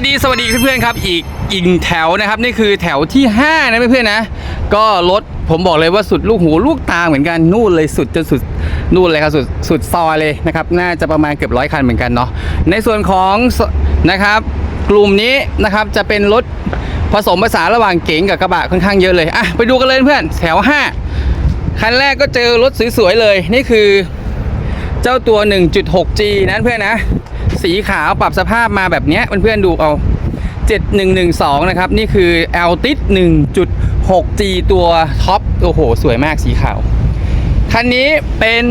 วัสดีสวัสดีเพื่อนๆครับ อีกอีกแถวนะครับนี่คือแถวที่ 5 นะเพื่อนๆนะ ก็รถผมบอกเลยว่าสุดลูกหูลูกตาเหมือนกันนู่นเลยสุดจนสุดนู่นเลยครับสุดสุดซอยเลยนะครับ น่าจะประมาณเกือบร้อยคันเหมือนกันเนาะในส่วนของนะครับกลุ่มนี้นะครับจะเป็นรถผสมผสานระหว่างเก๋งกับกระบะค่อนข้างเยอะเลยอะไปดูกันเลยเพื่อนแถว 5 คันแรกก็เจอรถสวยๆเลย นี่คือเจ้าตัว 1.6G นะเพื่อนนะ สีขาวปรับสภาพมาแบบนี้เพื่อนๆดูเอา 7112 นะครับ นี่คือ l t i s 1.6G ตัวท็อปโอ้โห สวยมากสีขาว คันนี้เป็น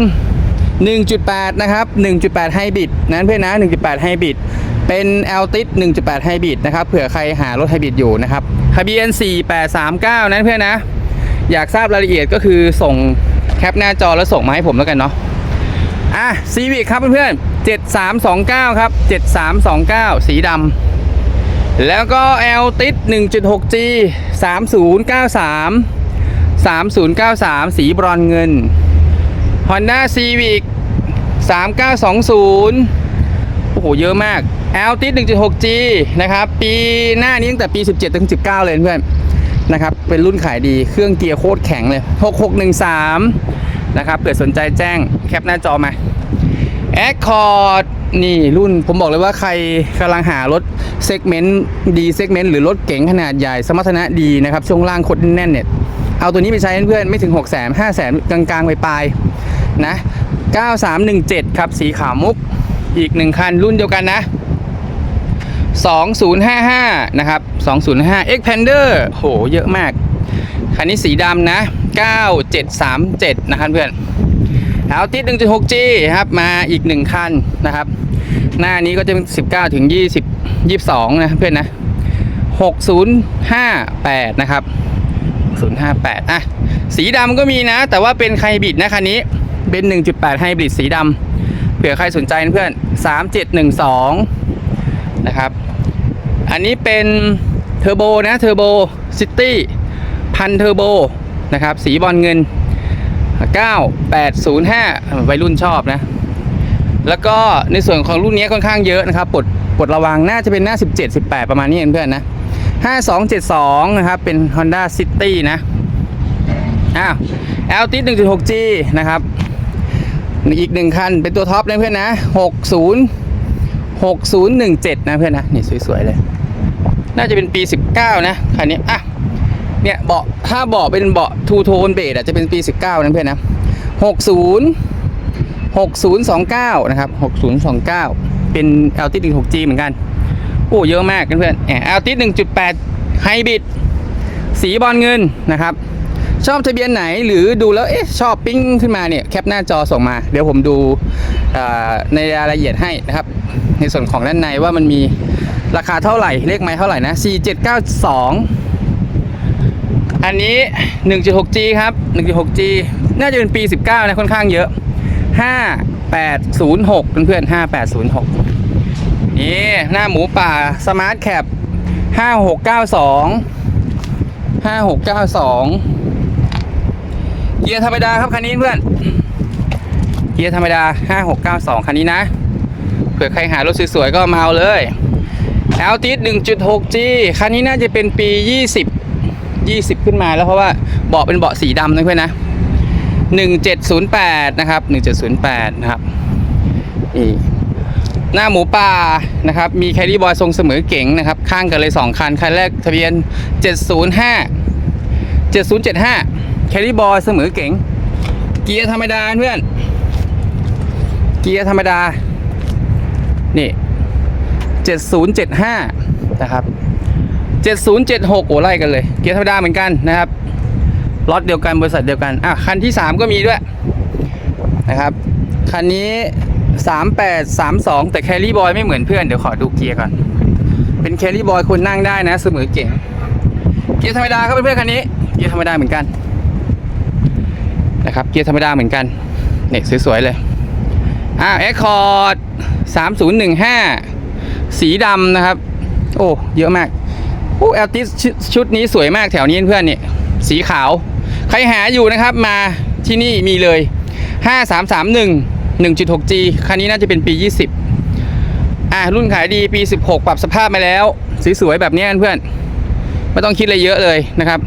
1.8 นะครับ 1.8 ไฮบริดนั้นเพื่อนนะ 1.8 ไฮบริดเป็น l t i s 1.8 ไฮบริดนะครับเผื่อใครหารถไฮบริดอยู่นะครับทะเบียน 4839 นั้นเพื่อนนะ อยากทราบรายละเอียดก็คือส่งแคปหน้าจอแล้วส่งมาให้ผมแล้วกันเนาะอะซีวิ c ครับเพื่อนๆ 7329 ครับ 7329 สีดำแล้วก็ L ติด 1.6G 3093 3093 สีบรอนเงิน Honda Civic 3920 โอ้โห เยอะมาก L ติด 1.6G นะครับ ปีหน้านี้ตั้งแต่ปี 17 ถึง 19 เลยเพื่อนนะครับ เป็นรุ่นขายดี เครื่องเกียร์โคตรแข็งเลย 6613 นะครับเกิดสนใจแจ้ง แคปหน้าจอมา Accord นี่รุ่นผมบอกเลยว่าใครกำลังหารถเซกเมนต์ดีเซกเมนต์หรือรถเก๋งขนาดใหญ่สมรรถนะดีนะครับ ช่วงล่างคตรแน่นเนี่ยเอาตัวนี้ไปใช้เพื่อนไม่ถึง 6 0 0 0 0 0 5 0 0 0 0กลางๆ ไปปลายนะ 9317 ครับ สีขาวมุกอีกหนึ่งคันรุ่นเดียวกันนะ 2055 นะครับ 2055 Xpander โห เยอะมาก คันนี้สีดำนะ 9737 นะครับเพื่อน เอาติด 1.6G ครับมาอีก 1 คันนะครับ หน้านี้ก็จะเป็น 19 ถึง 20 22 นะเพื่อนนะ 6058 นะครับ 058 อะ สีดำก็มีนะ แต่ว่าเป็นไฮบริดนะคันนี้ เป็น 1.8 ไฮบริดสีดำเผื่อใครสนใจนะเพื่อน 3712 นะครับ อันนี้เป็นเทอร์โบนะเทอร์โบซิตี้พันเทอร์โบนะครับ สีบอลเงิน 9805 วัยรุ่นชอบนะ แล้วก็ในส่วนของรุ่นนี้ค่อนข้างเยอะนะครับปลดปลดระวังน่าจะเป็นหน้า 17 18 ประมาณนี้เองเพื่อนนะ 5272 นะครับ เป็น Honda City นะ อ้าว l t 1.6G นะครับ อีกหนึ่งคัน เป็นตัวท็อปนะเพื่อนนะ 60 6017 นะเพื่อนนะ นี่สวยๆเลย น่าจะเป็นปี 19 นะ คันนี้ อะ เนี่ยเบาะถ้าเบาะเป็นเบาะทูโทนเบสอะจะเป็นปี 19นะเพื่อนนะ60 6029 นะครับ 6029 เป็น l t 1 6 g เหมือนกัน โอ้เยอะมากเพื่อนๆแอล l t 1.8 ไฮบริดสีบอลเงินนะครับ ชอบทะเบียนไหนหรือดูแล้ว เอ๊ะ ชอบปิ้งขึ้นมาเนี่ย แคปหน้าจอส่งมา เดี๋ยวผมดูในรายละเอียดให้นะครับ ในส่วนของด้านในว่ามันมีราคาเท่าไหร่ เลขไม้เท่าไหร่นะ 4792 อันนี้ 1.6G ครับ 1.6G น่าจะเป็นปี 19 นะ ค่อนข้างเยอะ 5806 เพื่อนๆ5806 นี่ หน้าหมูป่าสมาร์ทแคป5692 5692 เกียร์ธรรมดาครับ คันนี้เพื่อน เกียร์ธรรมดา 5692 คันนี้นะ เผื่อใครหารถสวยๆ ก็มาเอาเลย l t 1.6G คันนี้น่าจะเป็นปี 20 20 ขึ้นมาแล้วเพราะว่าเบาะเป็นเบาะสีดำนะเพื่อนนะ 1708 นะครับ 1708 นะครับนี่หน้าหมูป่านะครับมีแครี่บอยทรงเสมอเก๋งนะครับข้างกันเลย 2 คัน คันแรกทะเบียน 705 7075 แครี่บอยเสมอเก๋งเกียร์ธรรมดาเพื่อน เกียร์ธรรมดา นี่ 7075 นะครับ 7076โอ้ไล่กันเลย เกียร์ธรรมดาเหมือนกันนะครับล็อตเดียวกันบริษัทเดียวกันอะคันที่ 3 ก็มีด้วยนะครับคันนี้ 3832 แต่แครี่บอยไม่เหมือนเพื่อนเดี๋ยวขอดูเกียร์ก่อน เป็นแครี่บอยคนนั่งได้นะเสมอเก่ง เกียร์ธรรมดาครับเพื่อนๆคันนี้ เกียร์ธรรมดาเหมือนกันนะครับเกียร์ธรรมดาเหมือนกันเนี่ยสวยๆเลยอ่าแอคคอร์ด3015 สีดำนะครับ โอ้ เยอะมาก โอ้แอลติสชุดนี้สวยมากแถวนี้เพื่อนเนี่ยสีขาว ใครหาอยู่นะครับมาที่นี่มีเลย 5331 1.6G คันนี้น่าจะเป็นปี 20 อะ รุ่นขายดีปี 16 ปรับสภาพมาแล้ว สวยๆแบบนี้เพื่อน ไม่ต้องคิดอะไรเยอะเลยนะครับ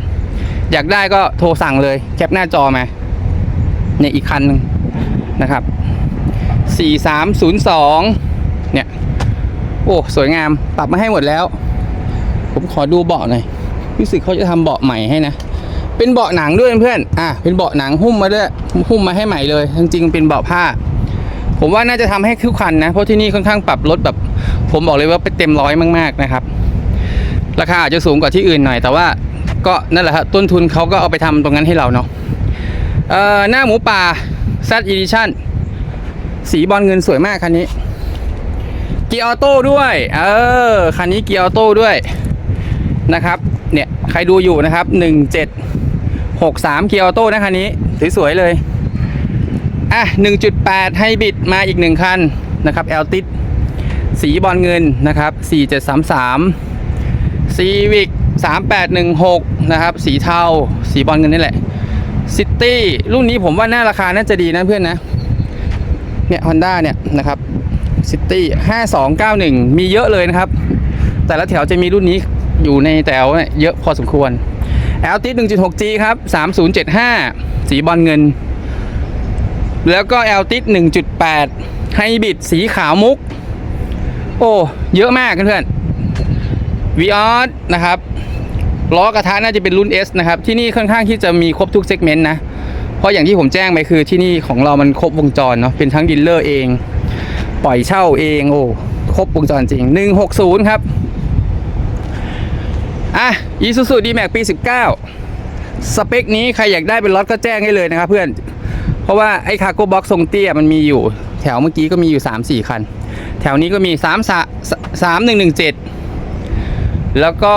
อยากได้ก็โทรสั่งเลย แคปหน้าจอมาเนี่ยอีกคันหนึ่งนะครับ 4302 เนี่ย โอ้ สวยงาม ปรับมาให้หมดแล้ว ผมขอดูเบาะหน่อยรู้สึกเขาจะทำเบาะใหม่ให้นะเป็นเบาะหนังด้วยเพื่อนอะเป็นเบาะหนังหุ้มมาด้วยหุ้มมาให้ใหม่เลยจริงๆเป็นเบาะผ้า ผมว่าน่าจะทำให้ทุกคันนะเพราะที่นี่ค่อนข้างปรับรถแบบ ผมบอกเลยว่าเป็นเต็มร้อยมากๆนะครับ ราคาอาจจะสูงกว่าที่อื่นหน่อย แต่ว่าก็นั่นแหละครับต้นทุนเขาก็เอาไปทำตรงนั้นให้เราเนาะเอ่อหน้าหมูป่า Z Edition สีบอลเงินสวยมากคันนี้เกียร์ออโต้ด้วย เออ คันนี้เกียร์ออโต้ด้วย นะครับ เนี่ย ใครดูอยู่นะครับ 1763เกียร์ออโต้นะคันนี้สวยๆเลย อะ 1.8ไฮบริดมาอีกหนึ่งคันนะครับแอลติสสีบอลเงินนะครับ 4733ซีวิก3816 นะครับ สีเทา สีบอลเงินนี่แหละซิตี้รุ่นนี้ผมว่าหน้าราคาน่าจะดีนะเพื่อนนะ เนี่ยฮอนด้าเนี่ยนะครับซิตี้5291มีเยอะเลยนะครับ แต่ละแถวจะมีรุ่นนี้ อยู่ในแถวเยเยอะพอสมควร l t 1.6G ครับ 3075 สีบอลเงิน แล้วก็ l t 1.8 ไฮบริดสีขาวมุก โอ้ เยอะมากเพื่อนๆ v ีออสนะครับ ล้อกระทะน่าจะเป็นรุ่น S นะครับ ที่นี่ค่อนข้างที่จะมีครบทุกเซกเมนต์นะ เพราะอย่างที่ผมแจ้งไปคือที่นี่ของเรามันครบวงจรเนาะ เป็นทั้งดีลเลอร์เอง ปล่อยเช่าเอง โอ้ ครบวงจรจริง 160 ครับ อะ Isuzu D-Max ปี 19 สเปคนี้ใครอยากได้เป็นรถก็แจ้งให้เลยนะครับเพื่อน เพราะว่าไอ้คาร์โก้บ็อกทรงเตี้ยมันมีอยู่ แถวเมื่อกี้ก็มีอยู่ 3-4 คัน แถวนี้ก็มี 3 3 1 1 7 แล้วก็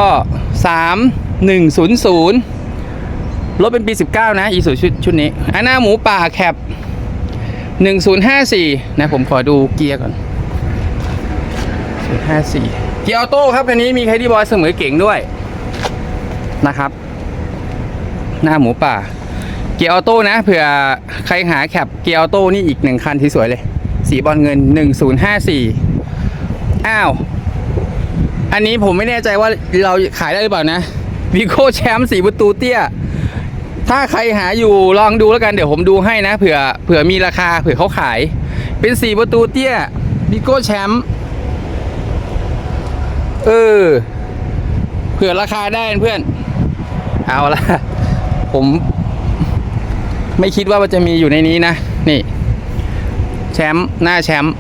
3100 รถเป็นปี 19 นะอีสุชุดชุดนี้อันหน้าหมูป่าแคป1054 นะผมขอดูเกียร์ก่อน 054 เกียร์ออโต้ครับคันนี้มีไคดี้บอยเสมอเก่งด้วย นะครับ หน้าหมูป่า เกียร์ออโต้นะเผื่อใครหาแคปเกียร์ออโต้นี่อีกหนึ่งคันที่สวยเลย สีบอลเงิน 1054 อ้าว อันนี้ผมไม่แน่ใจว่าเราขายได้หรือเปล่านะวิโก้แชมป์สีประตูเตี้ย ถ้าใครหาอยู่ลองดูแล้วกันเดี๋ยวผมดูให้นะเผื่อเผื่อมีราคาเผื่อเขาขาย เป็นสีประตูเตี้ยวิโก้แชมป์เออเผื่อราคาได้เพื่อน เอาละผม ไม่คิดว่ามันจะมีอยู่ในนี้นะ นี่ แชมป์หน้าแชมป์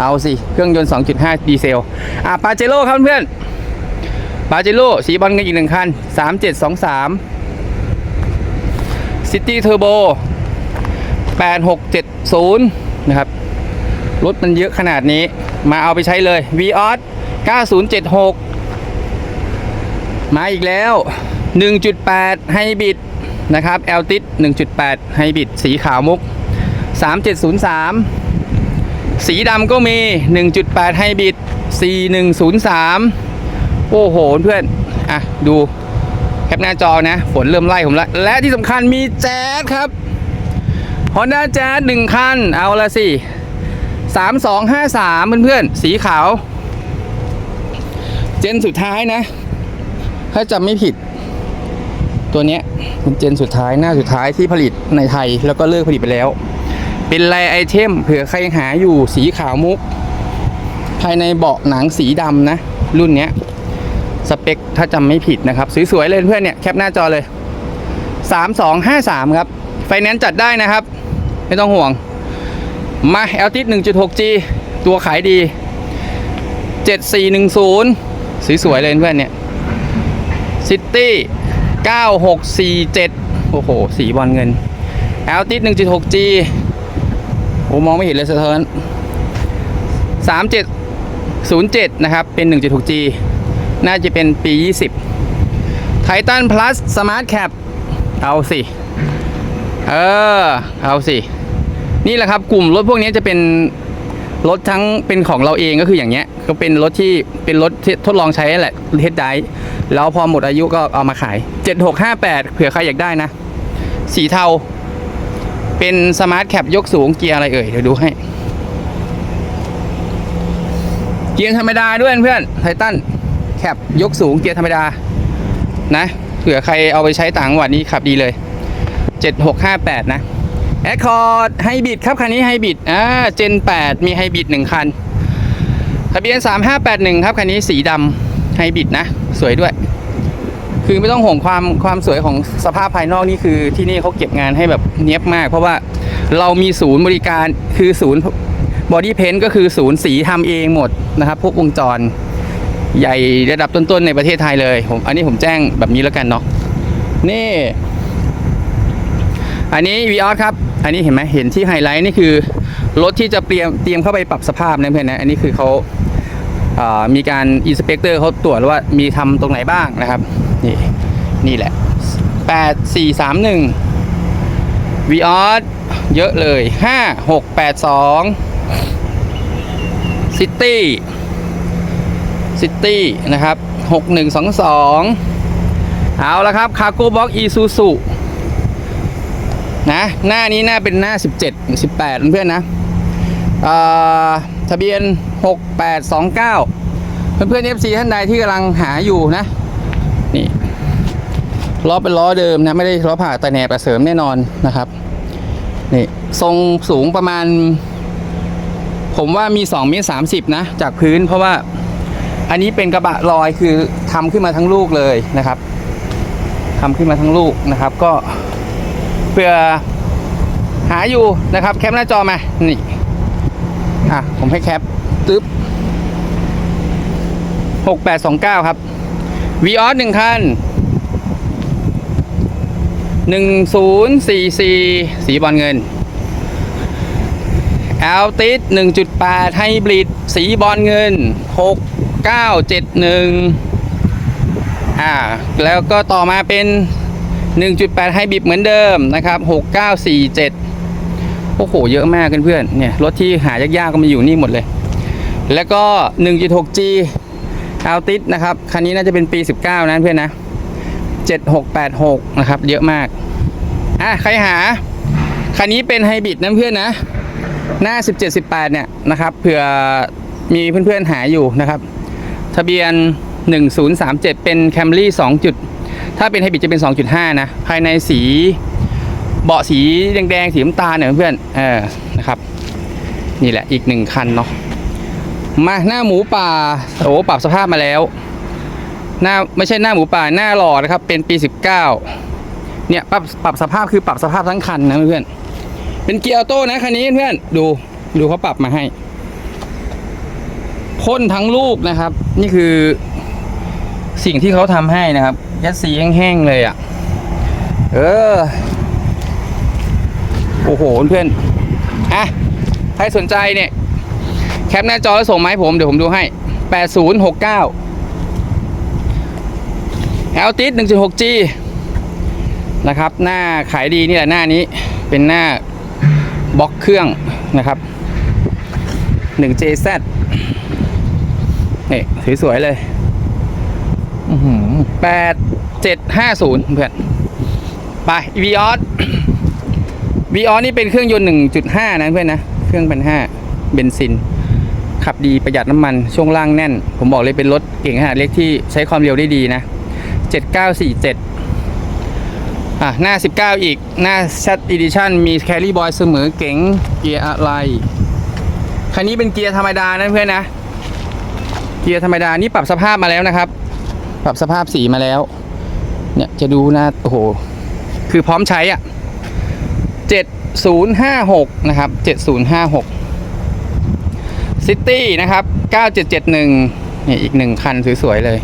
เอาสิ เครื่องยนต์ 2.5 ดีเซล อะปาเจโร่ครับเพื่อนปาเจโร่สีบอลกันอีกหนึ่งคัน 3723ซิตี้เทอร์โบ8670 นะครับ รถมันเยอะขนาดนี้ มาเอาไปใช้เลย v ีออส9076 มาอีกแล้ว 1.8ไฮบริดนะครับ l t i 1.8ไฮบริดสีขาวมุก 3703 สีดำก็มี 1.8ไฮบริด4103 โอ้โหเพื่อน อะ ดูแคปหน้าจอนะ ฝนเริ่มไล่ผมแล้ว และที่สำคัญมีแจ๊สครับ Honda Jazz หนึ่งคัน เอาละสิ 3253 เพื่อนๆ สีขาว เจนสุดท้ายนะ ถ้าจำไม่ผิด ตัวเนี้ยเป็นเจนสุดท้ายหน้าสุดท้ายที่ผลิตในไทยแล้วก็เลิกผลิตไปแล้ว เป็นลายไอเทมเผื่อใครหาอยู่สีขาวมุก ภายในเบาะหนังสีดำนะ รุ่นเนี้ยสเปคถ้าจำไม่ผิดนะครับ สวยๆเลยเพื่อนเนี่ยแคปหน้าจอเลย 3253 ครับ ไฟแนนซ์จัดได้นะครับ ไม่ต้องห่วง มาแอลติส 1.6G ตัวขายดี 7410 สวยๆเลยเพื่อนเนี่ยซิตี้ 9647 โอ้โห สีบอลเงินแอลติส 1.6G โอ้มองไม่เห็นเลยสะเทิน3707 นะครับ เป็น 1.6G น่าจะเป็นปี 20ไททัน plus Smart Cap เอาสิ เออ เอาสิ นี่แหละครับกลุ่มรถพวกนี้จะเป็นรถทั้งเป็นของเราเองก็คืออย่างเงี้ย ก็เป็นรถที่เป็นรถที่ทดลองใช้แหละเทสได้ แล้วพอหมดอายุก็เอามาขาย 7658 เผื่อใครอยากได้นะ สีเทา เป็นสมาร์ทแคปยกสูงเกียร์อะไรเอ่ย เดี๋ยวดูให้ เกียร์ธรรมดาด้วยเพื่อนไททันแคปยกสูงเกียร์ธรรมดา นะ เผื่อใครเอาไปใช้ต่างจังหวัดนี้ขับดีเลย 7658 นะแอคคอร์ดไฮบริดครับ คันนี้ไฮบริดอ่าเจน 8 มีไฮบริด1 คัน ทะเบียน 3581 ครับ คันนี้สีดำ ไฮบริดนะ สวยด้วย คือไม่ต้องห่วงความความสวยของสภาพภายนอกนี่คือที่นี่เขาเก็บงานให้แบบเนี้ยบมาก เพราะว่าเรามีศูนย์บริการคือศูนย์บอดี้เพนก็คือศูนย์สีทำเองหมดนะครับ พวกวงจร ใหญ่ระดับต้นๆในประเทศไทยเลยผมอันนี้ผมแจ้งแบบนี้แล้วกันเนาะนี่ อันนี้วีออสครับ อันนี้เห็นไหมเห็นที่ไฮไลท์นี่คือรถที่จะเตรียมเตรียมเข้าไปปรับสภาพนะเพื่อนนะ อันนี้คือเขา มีการอินสเปกเตอร์เขาตรวจว่ามีทำตรงไหนบ้างนะครับ นี่นี่แหละ 8 4 3 1วีออสเยอะเลย 5 6 8 2ซิตี้ซิตี้นะครับ 6122 เอาละครับคาร์โก้บ็อกอีซูซูนะ หน้านี้หน้าเป็นหน้า 17 18 เพื่อนๆนะอ่า ทะเบียน 6829 เพื่อนๆ FC ท่านใดที่กำลังหาอยู่นะ นี่ล้อเป็นล้อเดิมนะ ไม่ได้ล้อผ่าแต่แหนบแต่เสริมแน่นอนนะครับ นี่ทรงสูงประมาณ ผมว่ามี2เมตร30นะ จากพื้นเพราะว่าอันนี้เป็นกระบะลอยคือทำขึ้นมาทั้งลูกเลยนะครับทำขึ้นมาทั้งลูกนะครับ ก็เพื่อหาอยู่นะครับ แคปหน้าจอมานี่ อะ ผมให้แคปตึ๊บ6829ครับวีออสหนึ่งคัน1044สีบอลเงินแอลติส1.8ไฮบริดสีบอลเงิน6971อ่า แล้วก็ต่อมาเป็น 1.8ไฮบริดเหมือนเดิมนะครับ 6947 โอ้โห เยอะมากเพื่อนๆเนี่ยรถที่หายากๆก็มาอยู่นี่หมดเลย แล้วก็ 1.6G แอลติสนะครับ คันนี้น่าจะเป็นปี 19 นะเพื่อนนะ 7686 นะครับ เยอะมาก อะ ใครหา คันนี้เป็นไฮบริดนะเพื่อนนะ หน้า 17 18 เนี่ยนะครับ เผื่อมีเพื่อนๆหาอยู่นะครับ ทะเบียน 1037 เป็นแคมรี่2จุด ถ้าเป็นไฮบริดจะเป็น 2.5 นะ ภายในสี เบาะสีแดงๆสีน้ำตาลเนี่ยเพื่อนเออนะครับ นี่แหละอีกหนึ่งคันเนาะมาหน้าหมูป่าโอ้ปรับสภาพมาแล้ว หน้าไม่ใช่หน้าหมูป่าหน้าหล่อนะครับ เป็นปี 19 เนี่ยปรับปรับสภาพคือปรับสภาพทั้งคันนะเพื่อนเป็นเกียร์ออโต้นะคันนี้เพื่อนดูดูเขาปรับมาให้พ่นทั้งลูกนะครับ นี่คือสิ่งที่เขาทำให้นะครับยัดสีแห้งๆเลยอะ่ะ เออ โอ้โหเพื่อนอะใครสนใจเนี่ยแคปหน้าจอแล้วส่งมาให้ผม เดี๋ยวผมดูให้ 8069 l t 1 6 g นะครับ หน้าขายดีนี่แหละหน้านี้เป็นหน้าบล็อกเครื่องนะครับ 1 JZ นี่สวยๆเลยแปดเจ็ดห้าศูนย์เพื่อน ไป v ีออส v ีออนี่เป็นเครื่องยนต์ 1.5 นะเพื่อนนะ เครื่องเป็น5เบนซิน ขับดีประหยัดน้ำมัน ช่วงล่างแน่น ผมบอกเลยเป็นรถเก่งขนาดเล็กที่ใช้ความเร็วได้ดีนะ 7947 อะ หน้า 19 อีก หน้า Z Edition มี Carry Boy เสมอเก๋งเกียร์อะไร คันนี้เป็นเกียร์ธรรมดานะเพื่อนนะ เกียร์ธรรมดา นี่ปรับสภาพมาแล้วนะครับ ปรับสภาพสีมาแล้ว เนี่ยจะดูหน้าโอ้โห คือพร้อมใช้อะ 7056 นะครับ 7056ซิตี้นะครับ 9771เนี่อีกหนึ่งคันสวยๆเลย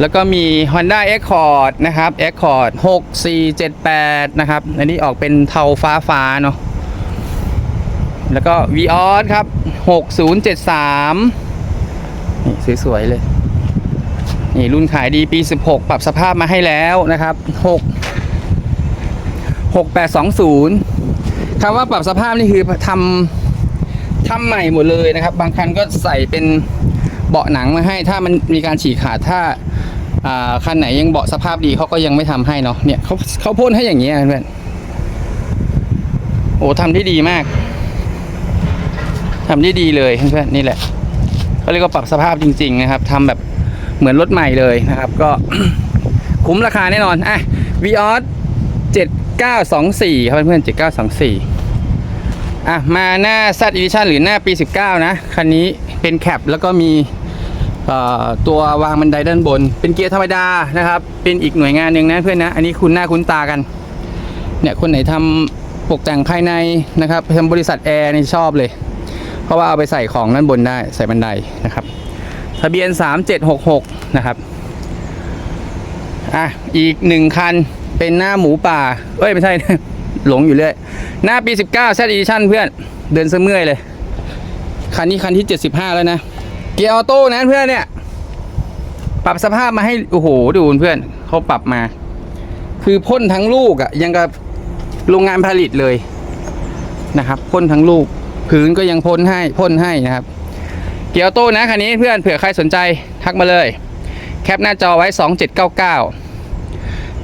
แล้วก็มี Honda Accord นะครับ Accord 6478 นะครับ อันนี้ออกเป็นเทาฟ้าฟ้าๆเนาะ แล้วก็ Vios ครับ 6073 นี่สวยๆเลย นี่รุ่นขายดีปี 16 ปรับสภาพมาให้แล้วนะครับ 6 6820คำว่าปรับสภาพนี่คือทำทำใหม่หมดเลยนะครับ บางคันก็ใส่เป็นเบาะหนังมาให้ ถ้ามันมีการฉีกขาดถ้าอ่าคันไหนยังเบาะสภาพดีเขาก็ยังไม่ทำให้เนาะเนี่ยเขาเขาพ่นให้อย่างเงี้ยเพื่อนโอ้ทำได้ดีมากทำได้ดีเลยเพื่อนนี่แหละเขาเรียกว่าปรับสภาพจริง ๆ นะครับทำแบบเหมือนรถใหม่เลยนะครับ ก็คุ้มราคาแน่นอนอะ v ีออสเจ็ด 7924 ครับเพื่อนๆ7924 อะ มาหน้า Z Edition หรือหน้าปี 19 นะ คันนี้เป็นแคปแล้วก็มีตัววางบันไดด้านบน เป็นเกียร์ธรรมดานะครับ เป็นอีกหน่วยงานหนึ่งนะเพื่อนนะ อันนี้คุณหน้าคุ้นตากัน เนี่ยคนไหนทำปกแต่งภายในนะครับทำบริษัทแอร์นี่ชอบเลย เพราะว่าเอาไปใส่ของด้านบนได้ใส่บันไดนะครับ ทะเบียน 3766 นะครับ อะ อีกหนึ่งคัน เป็นหน้าหมูป่า เอ้ย ไม่ใช่ หลงอยู่เรื่อย หน้าปี 19 Z Edition เพื่อน เดินเสมื่อยเลย คันนี้คันที่ 75 แล้วนะ เกียร์ออโต้นะเพื่อนเนี่ย ปรับสภาพมาให้ โอ้โห ดูเพื่อน เขาปรับมา คือพ่นทั้งลูกอะ่ะยังกับโรงงานผลิตเลยนะครับพ่นทั้งลูกพื้นก็ยังพ่นให้พ่นให้นะครับ เกียร์ออโต้นะคันนี้เพื่อนเผื่อใครสนใจทักมาเลย แคปหน้าจอไว้ 2799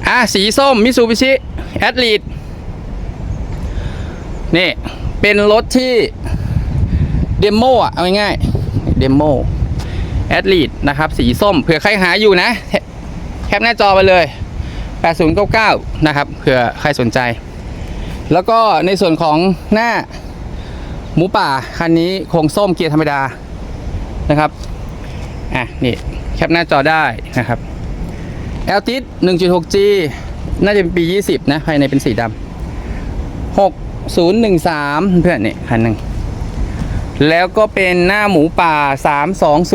อะสีส้มมิซูบิชิแอดลีดนี่เป็นรถที่เดโมอะเอาง่ายๆเดโมแอดลีดนะครับ สีส้มเผื่อใครหาอยู่นะ แคปหน้าจอไปเลย 8099 นะครับเผื่อใครสนใจ แล้วก็ในส่วนของหน้าหมูป่าคันนี้โครงส้มเกียร์ธรรมดานะครับอะนี่แคปหน้าจอได้นะครับ l t i s 1.6G น่าจะเป็นปี 20 นะ ภายในเป็นสีดำ6013 เพื่อนนี่คันหนึ่ง แล้วก็เป็นหน้าหมูป่า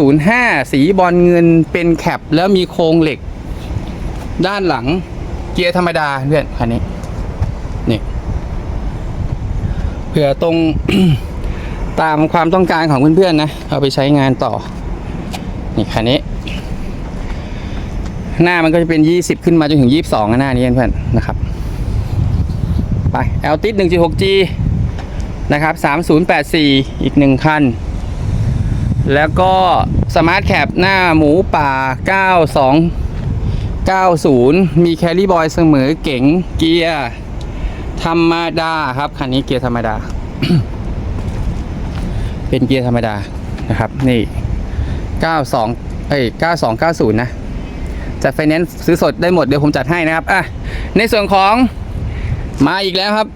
3205 สีบอลเงินเป็นแคป แล้วมีโครงเหล็ก ด้านหลังเกียร์ธรรมดา เพื่อนคันนี้ นี่ เผื่อตรงตามความต้องการของเพื่อนๆนะ เอาไปใช้งานต่อ นี่คันนี้ หน้ามันก็จะเป็น 20 ขึ้นมาจนถึง 22นหน้านี้เพื่อนนะครับไป l t i s 1.6G นะครับ 3084 อีก 1 คัน แล้วก็สมาร์ทแคปหน้าหมูป่า 9290 มีแคลรี่บอยเสมอเก๋งเกียร์ธรรมดาครับ คันนี้เกียร์ธรรมดา เป็นเกียร์ธรรมดานะครับ นี่ 92 เอ้ย9290 นะ จัดไฟแนนซ์ซื้อสดได้หมดเดี๋ยวผมจัดให้นะครับอะในส่วนของมาอีกแล้วครับ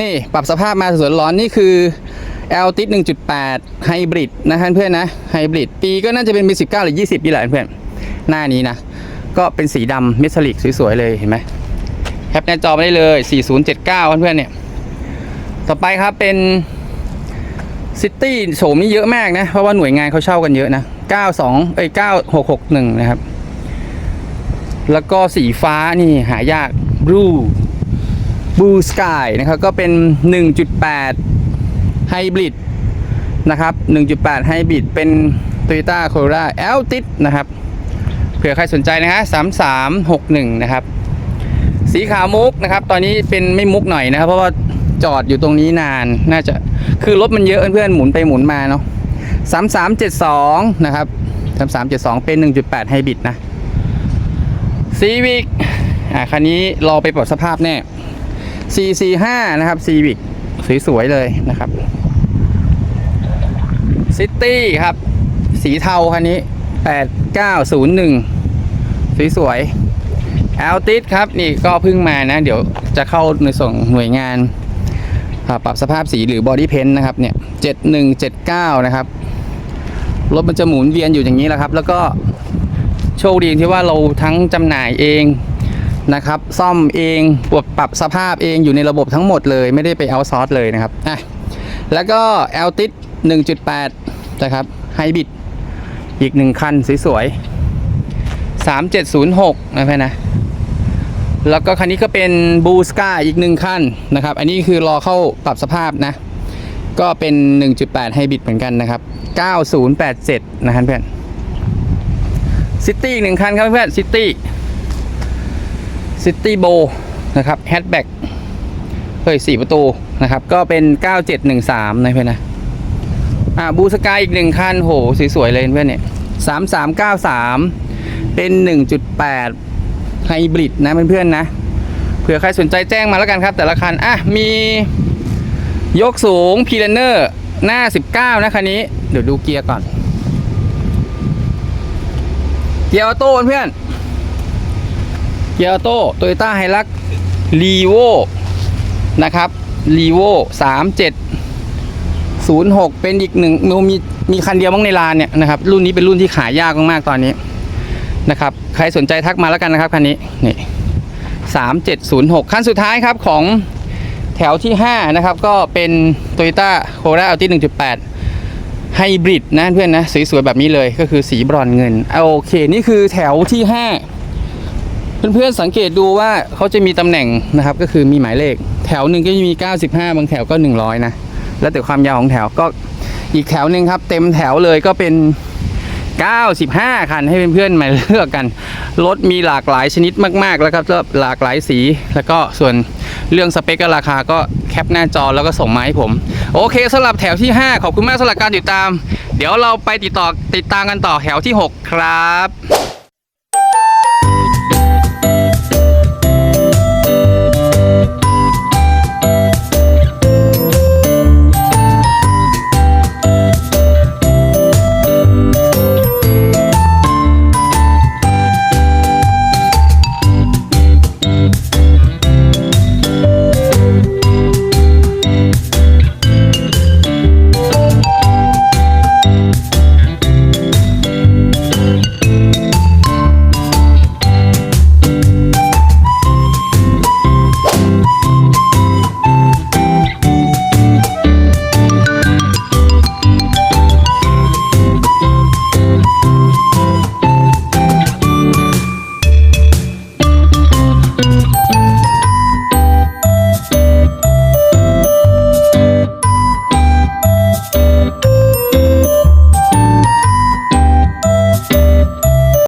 นี่ปรับสภาพมาสวนร้อนนี่คือ l t i 1.8ไฮบริดนะฮะเพื่อนนะไฮบริดปีก็น่าจะเป็นปี19 หรือ 20 นี่แหละเพื่อนหน้านี้นะ ก็เป็นสีดำเมทัลลิกสวยๆเลยเห็นไหมแคปหน้าจอมาได้เลย 4079 เพื่อนๆเนี่ย ต่อไปครับเป็นซิตี้โฉมนี่เยอะมากนะ เพราะว่าหน่วยงานเขาเช่ากันเยอะนะ 92 เอ้ย 9661 นะครับ แล้วก็สีฟ้านี่หายาก blue blue sky นะครับก็เป็น 1.8 ไฮบริดนะครับ 1.8 ไฮบริดเป็น Toyota Corolla Altis นะครับเผื่อใครสนใจนะฮะ3361 นะครับ สีขาวมุกนะครับ ตอนนี้เป็นไม่มุกหน่อยนะครับ เพราะว่าจอดอยู่ตรงนี้นานน่าจะคือรถมันเยอะเพื่อนๆหมุนไปหมุนมาเนาะ3372 นะครับ 3372 เป็น 1.8 ไฮบริดนะ ซีวิกอ่าคันนี้รอไปปลดสภาพแน่ 445 นะครับซีวิกสวยๆเลยนะครับซิตี้ครับ สีเทาคันนี้ 8901 สวยๆแอลติสครับ นี่ก็เพิ่งมานะ เดี๋ยวจะเข้าในส่งหน่วยงานปรับสภาพสีหรือบอดี้เพนนะครับเนี่ย 7179 นะครับ รถมันจะหมุนเวียนอยู่อย่างนี้แหละครับ แล้วก็ โชคดีที่ว่าเราทั้งจำหน่ายเองนะครับ ซ่อมเองปรับปรับสภาพเองอยู่ในระบบทั้งหมดเลย ไม่ได้ไปเอาซอร์สเลยนะครับอะแล้วก็ l t i s 1.8 นะครับไฮบริดอีกหนึ่งคันสวยๆ3706 นะเพื่อนนะ แล้วก็คันนี้ก็เป็นบูสกาอีกหนึ่งคันนะครับ อันนี้คือรอเข้าปรับสภาพนะ ก็เป็น 1.8ไฮบริดเหมือนกันนะครับ 9087 นะครับเพื่อน ซิตี้หนึ่งคันครับเพื่อนซิตี้ซิตี้โบนะครับแฮชแบ็กเฮ้ยสี่ประตูนะครับ ก็เป็น 9713 นะเพื่อนนะ อ่าบูสกายอีกหนึ่งคัน โหสวยๆเลยเพื่อนเนี่ย 3393 เป็น 1.8 ไฮบริดนะเพื่อนๆนะ เผื่อใครสนใจแจ้งมาแล้วกันครับ แต่ละคัน อะ มียกสูงพีเลนเนอร์หน้า 19 นะคันนี้ เดี๋ยวดูเกียร์ก่อน กียร์ออโต้เพื่อนเกียร์ออโต้โตโยต้าไฮรักรีโวนะครับรีโวสามเจ็ดศูนย์หกเป็นอีกหนึ่งมีมีคันเดียวมั้งในลานเนี่ยนะครับรุ่นนี้เป็นรุ่นที่ขายยากมากๆตอนนี้นะครับใครสนใจทักมาแล้วกันนะครับคันนี้นี่สามเจ็ดศูนย์หกคันสุดท้ายครับของแถวที่5นะครับก็เป็น Toyota Corolla Altis 1.8 ไฮบริดนะเพื่อนนะสวยๆแบบนี้เลยก็คือสีบรอนเงินเอาโอเค นี่คือแถวที่ 5 เพื่อนๆสังเกตดูว่าเขาจะมีตำแหน่งนะครับ ก็คือมีหมายเลข แถวหนึ่งก็จะมี 95 บางแถวก็ 100 นะ แล้วแต่ความยาวของแถวก็อีกแถวหนึ่งครับ เต็มแถวเลยก็เป็น 95 คันให้เพื่อนๆมาเลือกกัน รถมีหลากหลายชนิดมากๆแล้วครับหลากหลายสี แล้วก็ส่วนเรื่องสเปคกับราคาก็แคปหน้าจอแล้วก็ส่งมาให้ผม โอเคสำหรับแถวที่ 5 ขอบคุณมากสำหรับการติดตาม เดี๋ยวเราไปติดต่อติดตามกันต่อแถวที่ 6 ครับ